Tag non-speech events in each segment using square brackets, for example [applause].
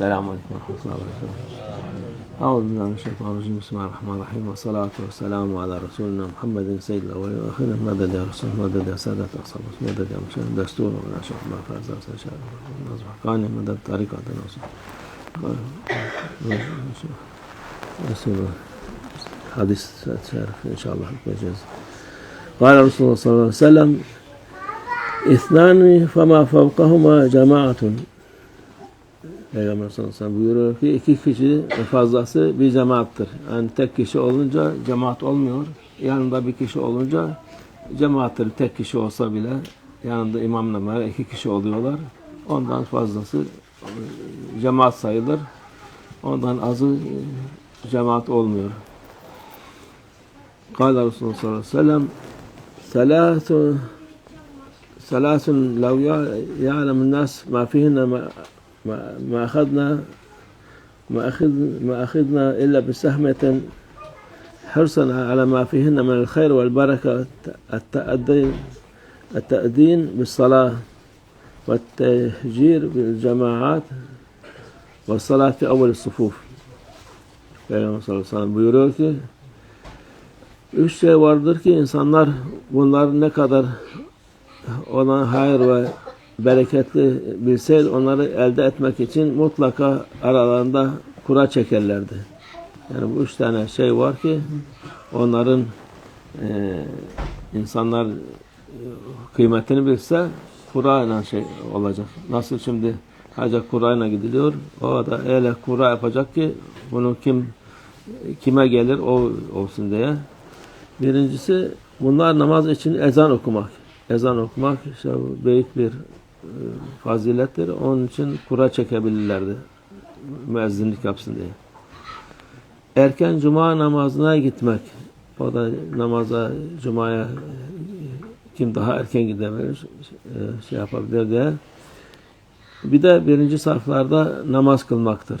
Aleyküm ve Rahmetullahi ve Berekatuhu. أعوذ بالله من الشيطان الرجيم. بسم الله الرحمن الرحيم. والصلاة والسلام على رسولنا محمد سيد الأولين والآخرين. مدد يا رسول مدد يا سادة أصحاب مدد يا مشاهد دستور ومن أشرف ما فاز سيشاء نصر مدد طريقة نصر رسول حديث إن شاء الله بجاز قال رسول الله صلى الله عليه وسلم اثنان فما فوقهما جماعة. Peygamber sallallahu aleyhi ve sellem buyuruyor ki iki kişi fazlası bir cemaattır. Yani tek kişi olunca cemaat olmuyor. Yanında bir kişi olunca cemaattir. Tek kişi olsa bile yanında imamla beraber iki kişi oluyorlar. Ondan fazlası cemaat sayılır. Ondan azı e, cemaat olmuyor. Kâle Resulullah sallallahu aleyhi ve sellem Selâsû Selâsûn lev ya'lemun nas ma fihinne ما أخذنا ما أخذ ما أخذنا إلا بسهمة حرصا على ما فيهن من الخير والبركة التأدين التأدين بالصلاة والتهجير بالجماعات والصلاة في أول الصفوف. Peygamber sallallahu aleyhi ve sellem buyuruyor ki üç şey vardır ki insanlar bunlar ne kadar ona hayır ve bereketli bilseydi onları elde etmek için mutlaka aralarında kura çekerlerdi. Yani bu üç tane şey var ki onların e, insanlar e, kıymetini bilse kura ile şey olacak. Nasıl şimdi hacca kurayla gidiliyor. O da öyle kura yapacak ki bunu kim kime gelir o olsun diye. Birincisi bunlar namaz için ezan okumak. Ezan okumak işte büyük bir fazilettir. Onun için kura çekebilirlerdi. Müezzinlik yapsın diye. Erken cuma namazına gitmek. O da namaza, cumaya kim daha erken gidebilir, şey yapabilir diye. Bir de birinci saflarda namaz kılmaktır.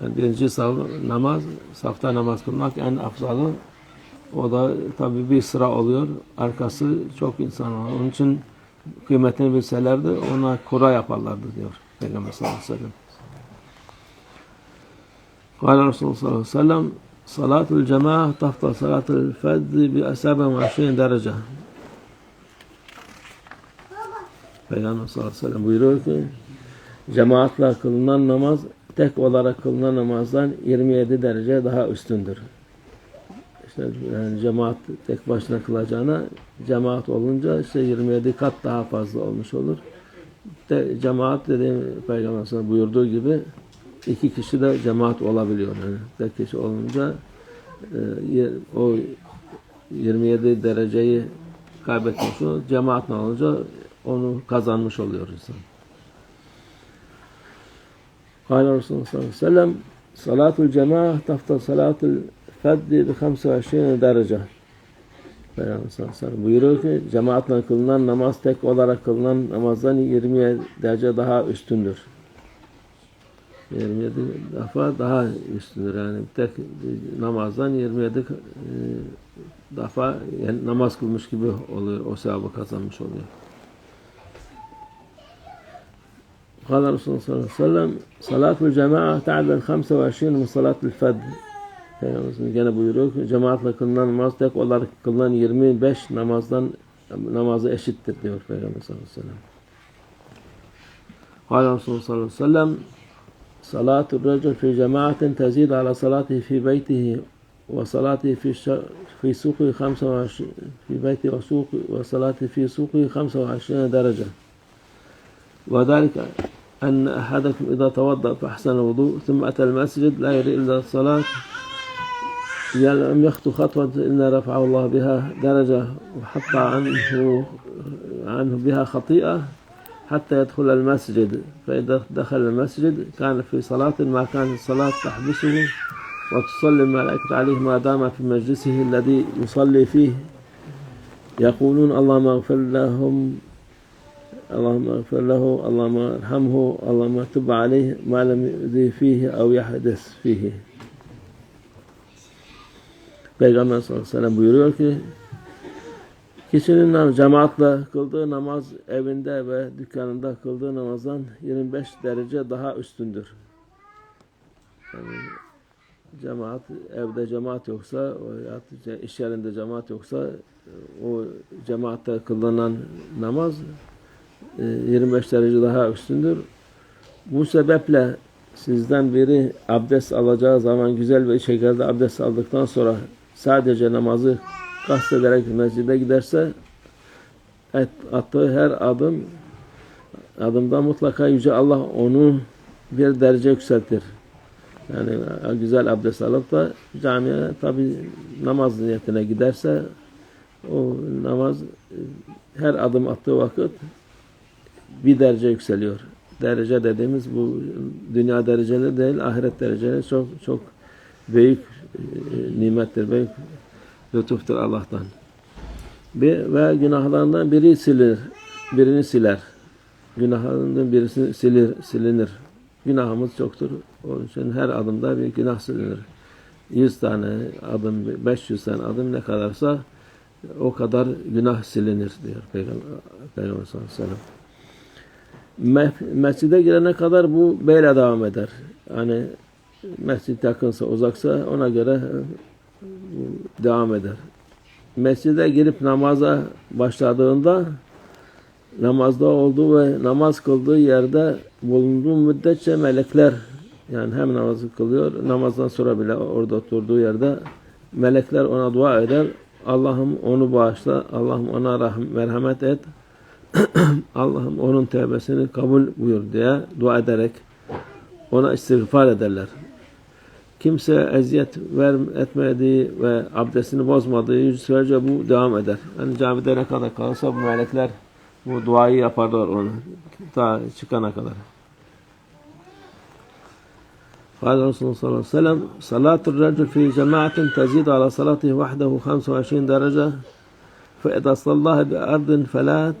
Yani birinci saf, namaz, safta namaz kılmak en afzalı. O da tabi bir sıra oluyor. Arkası çok insan var. Onun için kıymetini bilselerdi ona kura yaparlardı diyor Peygamber sallallahu aleyhi ve sellem. Kâle Resulullah sallallahu aleyhi ve sellem Salatul cemaah tahta salatul feddi bi asaben ve aşrin derece. Peygamber sallallahu aleyhi ve sellem buyuruyor ki cemaatle kılınan namaz tek olarak kılınan namazdan 27 derece daha üstündür. İşte yani cemaat tek başına kılacağına cemaat olunca işte 27 kat daha fazla olmuş olur. De, cemaat dediğim Peygamber buyurduğu gibi iki kişi de cemaat olabiliyor. Yani tek kişi olunca e, o 27 dereceyi kaybetmiş olur. Cemaatle olunca onu kazanmış oluyor insan. Kâle Resulullah sallallahu aleyhi ve sellem Salatul cemaah tafta salatul feddi bi 25 derece. Peygamber sallallahu aleyhi ve sellem buyuruyor ki cemaatle kılınan namaz tek olarak kılınan namazdan 20 derece daha üstündür. 27 defa daha üstündür. Yani tek namazdan 27 e, defa yani namaz kılmış gibi oluyor. O sevabı kazanmış oluyor. قال رسول الله صلى الله عليه وسلم صلاة الجماعة تعدل 25 من صلاة الفجر Peygamberimiz gene buyuruyor ki cemaatle kılınan namaz tek olarak kılınan 25 namazdan namazı eşittir diyor Peygamber sallallahu aleyhi ve sellem. Kâle Resulullah sallallahu aleyhi ve sellem Salatul recul fi cemaatin tezid ala salatihi fi beytihi ve salatihi fi fi suqi 25 fi beyti ve suqi ve salatihi fi suqi 25 derece. وذلك أن أحدكم إذا توضأ فأحسن الوضوء ثم أتى المسجد لا يريد إلا الصلاة لم يخطو خطوة إلا رفعه الله بها درجة وحط عنه عنه بها خطيئة حتى يدخل المسجد. فإذا دخل المسجد كان في صلاة ما كانت الصلاة تحبسه وتصلي الملائكة عليه ما دام في مجلسه الذي يصلي فيه. يقولون اللهم اغفر لهم اللهم اغفر له اللهم ارحمه اللهم تب عليه ما لم يؤذي فيه أو يحدث فيه. Peygamber sallallahu aleyhi ve sellem buyuruyor ki kişinin cemaatle kıldığı namaz evinde ve dükkanında kıldığı namazdan 25 derece daha üstündür. yani cemaat evde cemaat yoksa iş yerinde cemaat yoksa o cemaatte kılınan namaz e, 25 derece daha üstündür. Bu sebeple sizden biri abdest alacağı zaman güzel bir şekilde abdest aldıktan sonra sadece namazı kastederek mescide giderse et, attığı her adım adımda mutlaka Yüce Allah onu bir derece yükseltir. Yani güzel abdest alıp da camiye tabi namaz niyetine giderse o namaz her adım attığı vakit bir derece yükseliyor. Derece dediğimiz bu dünya dereceleri değil, ahiret dereceleri çok çok büyük e, nimettir, büyük lütuftur Allah'tan. Bir, ve günahlarından biri silir, birini siler. Günahlarından birisi silir, silinir. Günahımız çoktur. Onun için her adımda bir günah silinir. 100 tane adım, 500 tane adım ne kadarsa o kadar günah silinir diyor Peygamber, Peygamber sallallahu aleyhi ve sellem. Me- Mescide girene kadar bu böyle devam eder. Hani mescid yakınsa uzaksa ona göre e, devam eder. Mescide girip namaza başladığında namazda olduğu ve namaz kıldığı yerde bulunduğu müddetçe melekler yani hem namazı kılıyor namazdan sonra bile orada oturduğu yerde melekler ona dua eder. Allah'ım onu bağışla. Allah'ım ona rahm, merhamet et. [clears throat] Allah'ım onun tevbesini kabul buyur diye dua ederek ona istiğfar ederler Kimse eziyet ver, etmediği ve abdestini bozmadığı sürece bu devam eder. Yani camide ne kadar kalırsa bu melekler bu duayı yaparlar onu. Ta çıkana kadar. قال الرسول صلى الله عليه وسلم صلاة الرجل في جماعة تزيد على صلاته وحده 25 درجة فإذا صلاها بأرض فلات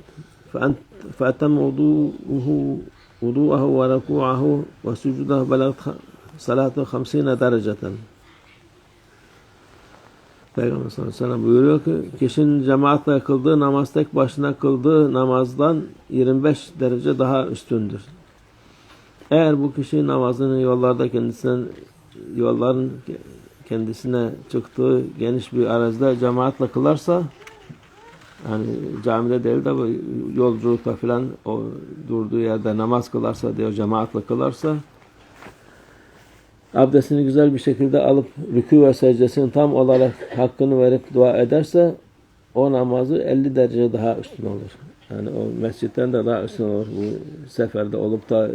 فأنت فأتم وضوءه وضوءه وركوعه وسجوده بلغت salatu hamsine dereceten. Peygamber sallallahu aleyhi ve sellem buyuruyor ki kişinin cemaatle kıldığı namaz tek başına kıldığı namazdan 25 derece daha üstündür. Eğer bu kişi namazını yollarda kendisinden yolların kendisine çıktığı geniş bir arazide cemaatle kılarsa yani camide değil de yolculukta filan o durduğu yerde namaz kılarsa diyor cemaatle kılarsa abdestini güzel bir şekilde alıp rükû ve secdesini tam olarak hakkını verip dua ederse o namazı 50 derece daha üstün olur. Yani o mescitten de daha üstün olur. Bu seferde olup da e,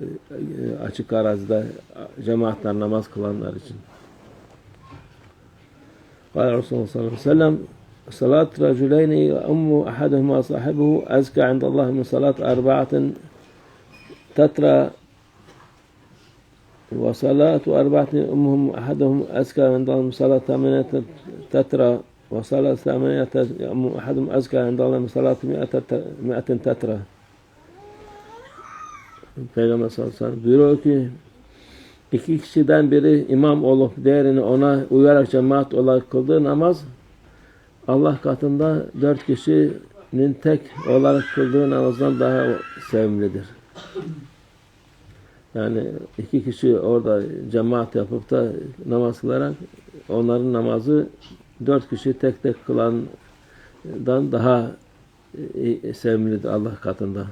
açık arazide cemaatler namaz kılanlar için. قال Resulullah sallallahu aleyhi ve sellem Salat raculeyni ve ummu ahaduhuma sahibuhu ezka indallah min salat arba'atin tetra وصلاة أربعة أمهم أحدهم أزكى عند الله من صلاة ثمانية تترى وصلاة ثمانية أم أحدهم أزكى عند الله من صلاة مئة مئة تترى Peygamber sallallahu aleyhi ve sellem buyuruyor ki iki kişiden biri imam olup diğerini ona uyarak cemaat olarak kıldığı namaz Allah katında dört kişinin tek olarak kıldığı namazdan daha sevimlidir. Yani iki kişi orada cemaat yapıp da namaz kılarak onların namazı dört kişi tek tek kılandan daha sevimlidir Allah katında.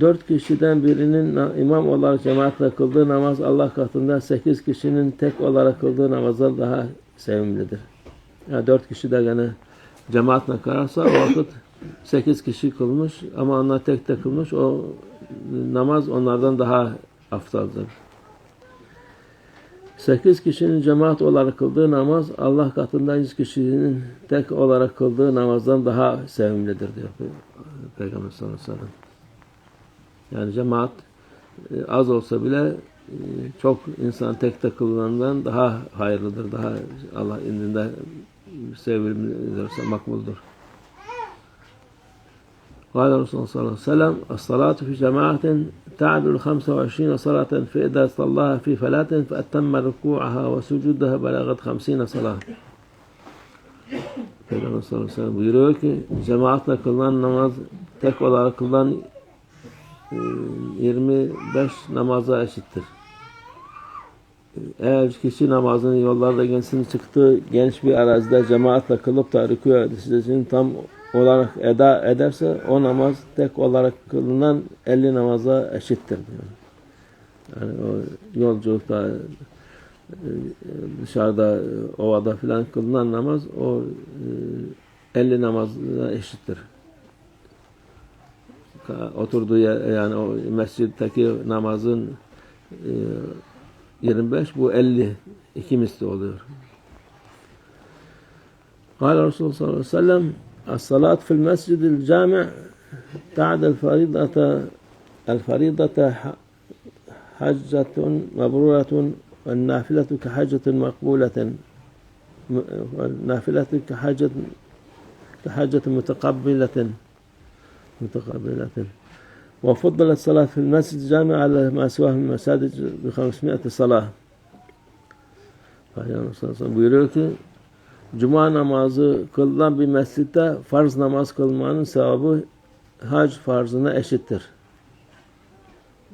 Dört kişiden birinin imam olarak cemaatle kıldığı namaz Allah katında sekiz kişinin tek olarak kıldığı namazdan daha sevimlidir. Yani dört kişi de gene cemaatle kılarsa o vakit sekiz kişi kılmış ama onlar tek tek kılmış o namaz onlardan daha aftaldır. Sekiz kişinin cemaat olarak kıldığı namaz Allah katında yüz kişinin tek olarak kıldığı namazdan daha sevimlidir diyor Peygamber sallallahu aleyhi. Yani cemaat az olsa bile çok insan tek tek kılınandan daha hayırlıdır, daha Allah indinde sevilmelidir, makbuldur. قال الرسول صلى الله عليه وسلم الصلاة في جماعة تعدل 25 صلاة فإذا صلاها في فلاة فأتم ركوعها وسجودها بلغت 50 صلاة Peygamber sallallahu aleyhi ve sellem buyuruyor ki cemaatle kılınan namaz tek olarak kılınan 25 namaza eşittir. eğer kişi namazını yollarda gençsin çıktığı geniş bir arazide cemaatle kılıp da rükû secdesini tam olarak eda ederse o namaz tek olarak kılınan 50 namaza eşittir diyor. Yani o yolculukta e, dışarıda e, ovada filan kılınan namaz o e, 50 namazına eşittir. Oturduğu yer, yani o mescitteki namazın 25 bu 50 iki misli oluyor. Kale Resulullah sallallahu aleyhi ve sellem الصلاة في المسجد الجامع بعد الفريضة الفريضة حجة مبرورة والنافلة كحجة مقبولة. والنافلة كحجة كحجة متقبلة متقبلة. وفضلت صلاة في المسجد الجامع على ما سواه من المساجد بخمسمائة صلاة. aleyhi ve sellem buyuruyor ki Cuma namazı kılınan bir mescitte farz namaz kılmanın sevabı hac farzına eşittir.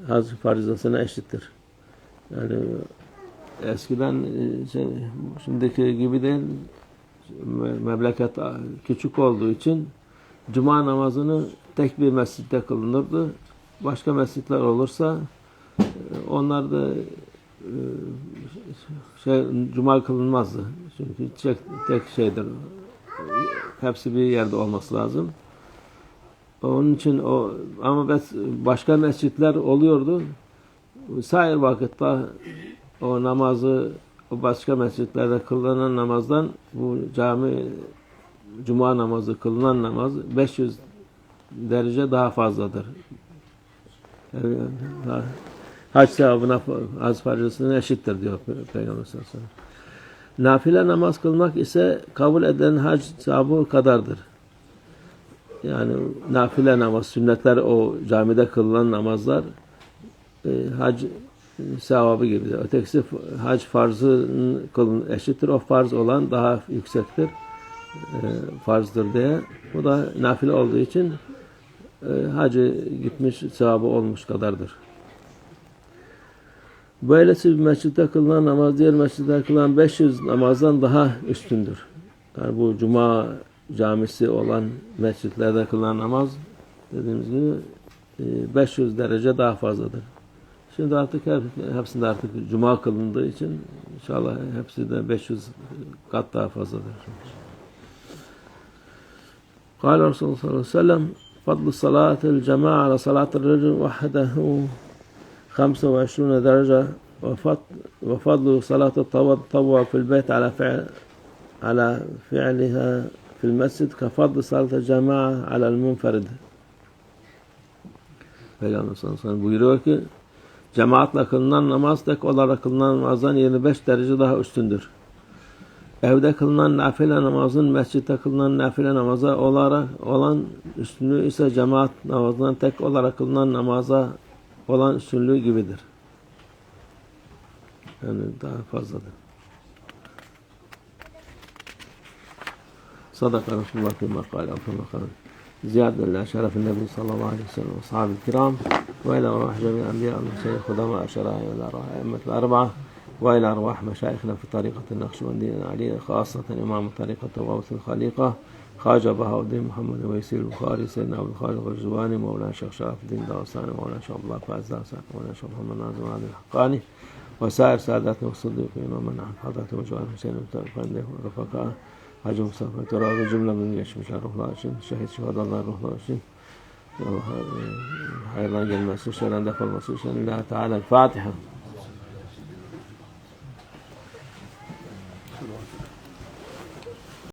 Hac farzasına eşittir. Yani eskiden e, şey, şimdiki gibi değil me- memleket küçük olduğu için Cuma namazını tek bir mescitte kılınırdı. Başka mescitler olursa e, onlar da e, şey cuma kılınmazdı. Çünkü tek, tek şeydir. Hepsi bir yerde olması lazım. Onun için o ama başka mescitler oluyordu. Sair vakitte o namazı o başka mescitlerde kılınan namazdan bu cami cuma namazı kılınan namaz 500 derece daha fazladır. Yani daha- hac sevabına hac farzasına eşittir diyor Pe- Peygamber sallallahu aleyhi ve sellem. Nafile namaz kılmak ise kabul edilen hac sevabı kadardır. Yani nafile namaz, sünnetler o camide kılınan namazlar e, hac sevabı gibidir. Ötekisi hac farzı kılın eşittir. O farz olan daha yüksektir. E, farzdır diye. Bu da nafile olduğu için e, hacı gitmiş sevabı olmuş kadardır. Böylesi bir mescitte kılınan namaz diğer mescitte kılınan 500 namazdan daha üstündür. Yani bu cuma camisi olan mescitlerde kılınan namaz dediğimiz gibi e, 500 derece daha fazladır. Şimdi artık hep, hepsinde artık cuma kılındığı için inşallah hepsi de 500 kat daha fazladır. قال رسول الله صلى الله عليه وسلم فضل صلاة الجماعة على صلاة الرجل وحده 25 درجة وفضل, وفضل صلاة التطوع في البيت على فعل على فعلها في المسجد كفضل صلاة الجماعة على المنفرد Peygamber sallallahu aleyhi ve sellem buyuruyor ki cemaatle kılınan namaz tek olarak kılınan namazdan 25 derece daha üstündür. Evde kılınan nafile namazın mescitte kılınan nafile namaza olarak olan üstünlüğü ise cemaat namazından tek olarak kılınan namaza olan üstünlüğü gibidir. Yani daha fazladır. صدق رسول الله فيما قال أو كما قال زيادة لشرف النبي صلى الله عليه وسلم وأصحابه الكرام وإلى أرواح جميع الأنبياء والمرسلين خدماء الشرائع وإلى أرواح أئمة الأربعة وإلى أرواح مشايخنا في طريقة النقشبندية العلية خاصة إمام طريقة غوث الخليقة خواجہ بہاؤدین محمد ویسی البخاری سیدنا عبدالخالق غرزوانی مولانا شیخ شرف الدین داستانی مولانا شیخ عبداللہ فاز داستانی مولانا شیخ محمد ناظم عادل حقانی وسائر ساداتنا والصديقين ومن عن حضرة وجوان حسين والتلفان ورفقاء حج مصطفى ترى جملة من يشمل شهر روح عشرين شهيد شهداء الله روح الله عشرين حيران جل مسوسا دخل مسوسا الله تعالى الفاتحة